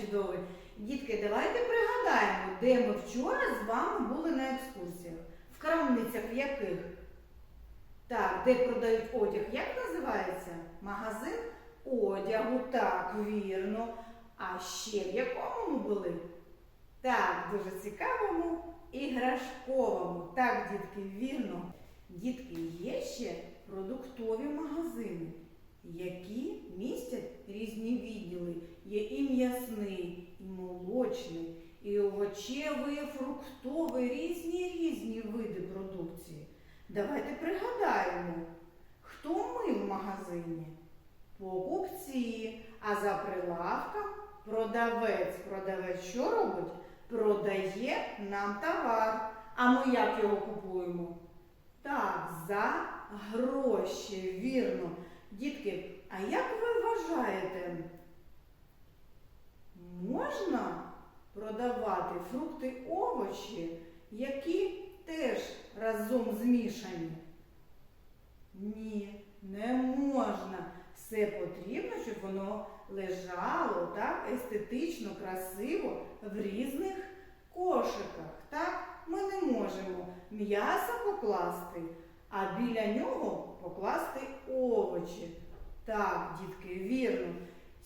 чудовий. Дітки, давайте пригадаємо, де ми вчора з вами були на екскурсіях. В крамницях яких? Так, де продають одяг. Як називається? Магазин одягу, так, вірно. А ще в якому ми були? Так, дуже цікавому іграшковому. Так, дітки, вірно. Дітки, є ще продуктові магазини, які містять різні відділи. Є і м'ясний, і молочний, і овочевий, і фруктовий, різні різні види продукції. Давайте пригадаємо, хто ми в магазині? Покупці, а за прилавком продавець. Продавець що робить? Продає нам товар. А ми як його купуємо? Так, за гроші, вірно. Дітки, а як ви вважаєте, можна продавати фрукти, овочі, які теж разом змішані? Ні, не можна. Все потрібно, щоб воно лежало так естетично, красиво в різних кошиках. Так? Ми не можемо м'ясо покласти, а біля нього покласти овочі. Так, дітки, вірно.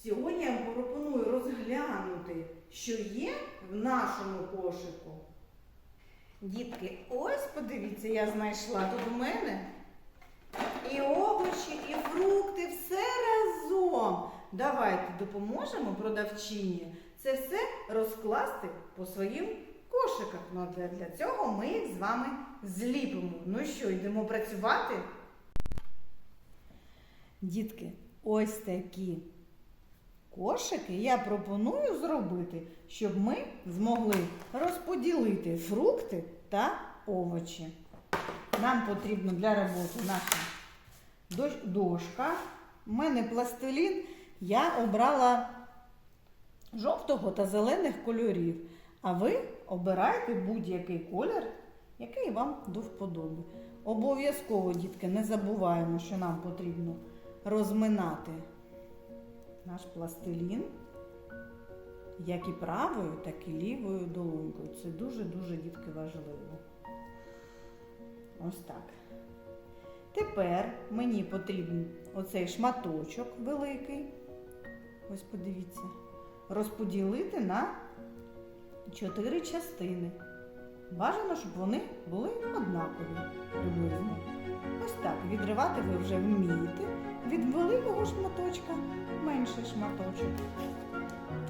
Сьогодні я вам пропоную розглянути, що є в нашому кошику. Дітки, ось подивіться, я знайшла тут у мене і овочі, і фрукти, все разом. Давайте допоможемо продавчині це все розкласти по своїм кошиках. Ну, для, цього ми їх з вами зліпимо. Ну що, йдемо працювати? Дітки, ось такі кошики я пропоную зробити, щоб ми змогли розподілити фрукти та овочі. Нам потрібно для роботи наша дошка. У мене пластилін. Я обрала жовтого та зелених кольорів. А ви обирайте будь-який колір, який вам до вподоби. Обов'язково, дітки, не забуваємо, що нам потрібно розминати наш пластилін, як і правою, так і лівою долонькою. Це дуже-дуже дітки важливо. Ось так. Тепер мені потрібен оцей шматочок великий. Ось подивіться. Розподілити на чотири частини. Бажано, щоб вони були однакові приблизно. Ось так. Відривати ви вже вмієте. Від великого шматочка менший шматочок.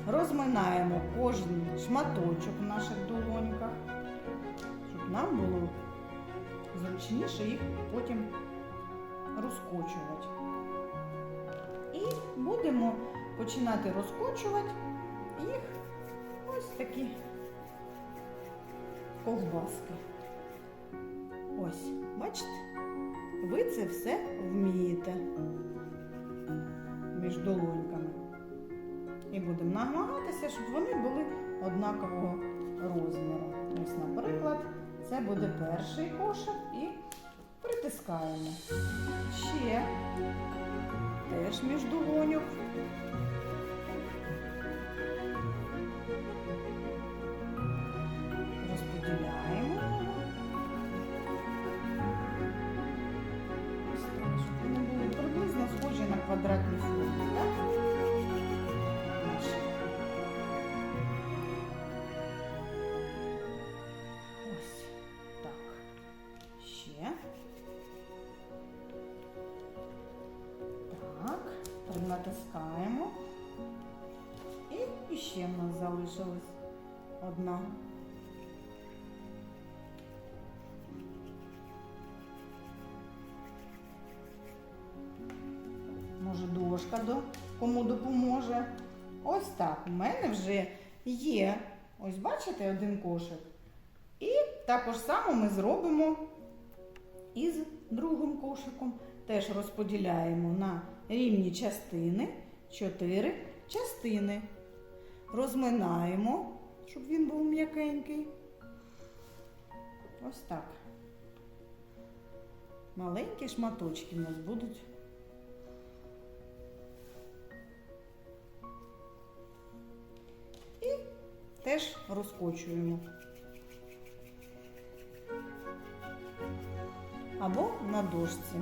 Розминаємо кожен шматочок в наших долоньках, щоб нам було зручніше їх потім розкочувати. І будемо починати розкочувати їх ось такі ковбаски. Ось, бачите? Ви це все вмієте між долоньками. І будемо намагатися, щоб вони були однакового розміру. Ось, наприклад, це буде перший кошик і притискаємо. Ще теж між долоньок. Натискаємо. І ще в нас залишилась одна. Може, дошка до кому допоможе. Ось так. У мене вже є. Ось бачите один кошик. І також само ми зробимо із другим кошиком. Теж розподіляємо на рівні частини, чотири частини. Розминаємо, щоб він був м'якенький. Ось так. Маленькі шматочки у нас будуть. теж розкочуємо. Або на дошці,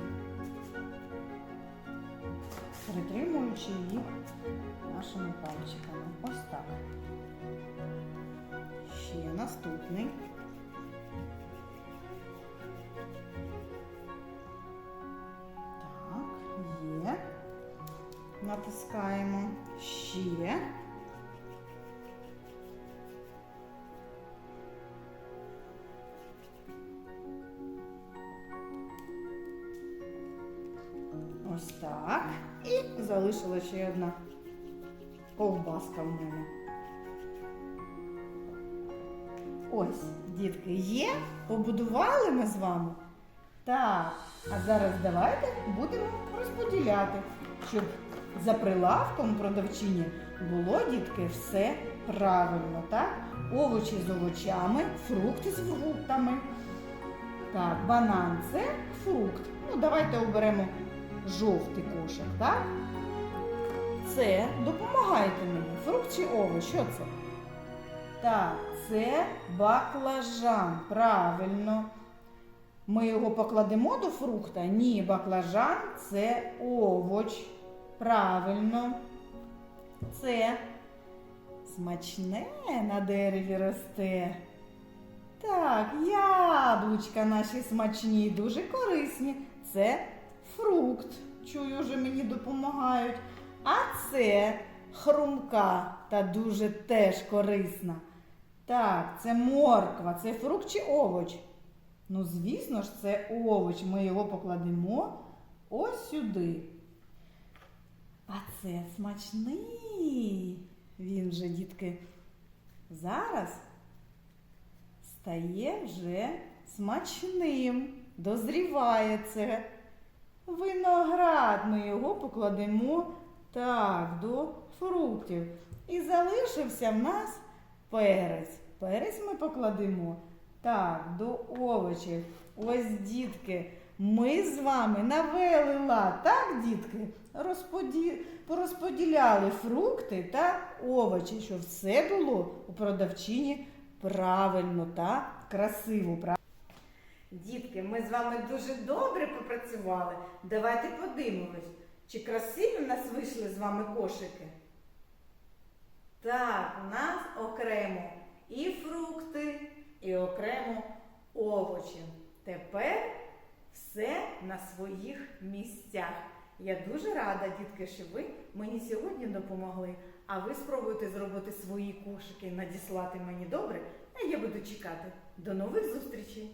притримуючи їх нашими пальчиками. Ось так. Ще наступний. Так, є. Натискаємо ще. Ось так. Залишила ще одна ковбаска в мене. Ось, дітки, є. Побудували ми з вами. Так, а зараз давайте будемо розподіляти, щоб за прилавком продавчині було, дітки, все правильно, так? Овочі з овочами, фрукти з фруктами. Так, банан це фрукт. Ну, давайте оберемо жовтий кошик, так? Це допомагайте мені. Фрукт чи овоч? Що це? Так, це баклажан. Правильно. Ми його покладемо до фрукта? Ні, баклажан це овоч. Правильно. Це смачне на дереві росте. Так, яблучка наші смачні, дуже корисні. Це фрукт. Чую, вже мені допомагають. А це хрумка та дуже теж корисна. Так, це морква, це фрукт чи овоч? Ну, звісно ж, це овоч. Ми його покладемо ось сюди. А це смачний. Він же, дітки, зараз стає вже смачним. Дозріває це. Виноград ми його покладемо так, до фруктів. І залишився в нас перець. Перець ми покладемо так, до овочів. Ось, дітки, ми з вами навели лад, так, дітки? Розподі... Порозподіляли фрукти та овочі, щоб все було у продавчині правильно та красиво. Дітки, ми з вами дуже добре попрацювали. Давайте подивимось, чи красиві в нас вийшли з вами кошики. Так, у нас окремо і фрукти, і окремо овочі. Тепер все на своїх місцях. Я дуже рада, дітки, що ви мені сьогодні допомогли, а ви спробуйте зробити свої кошики надіслати мені добре, а я буду чекати. До нових зустрічей!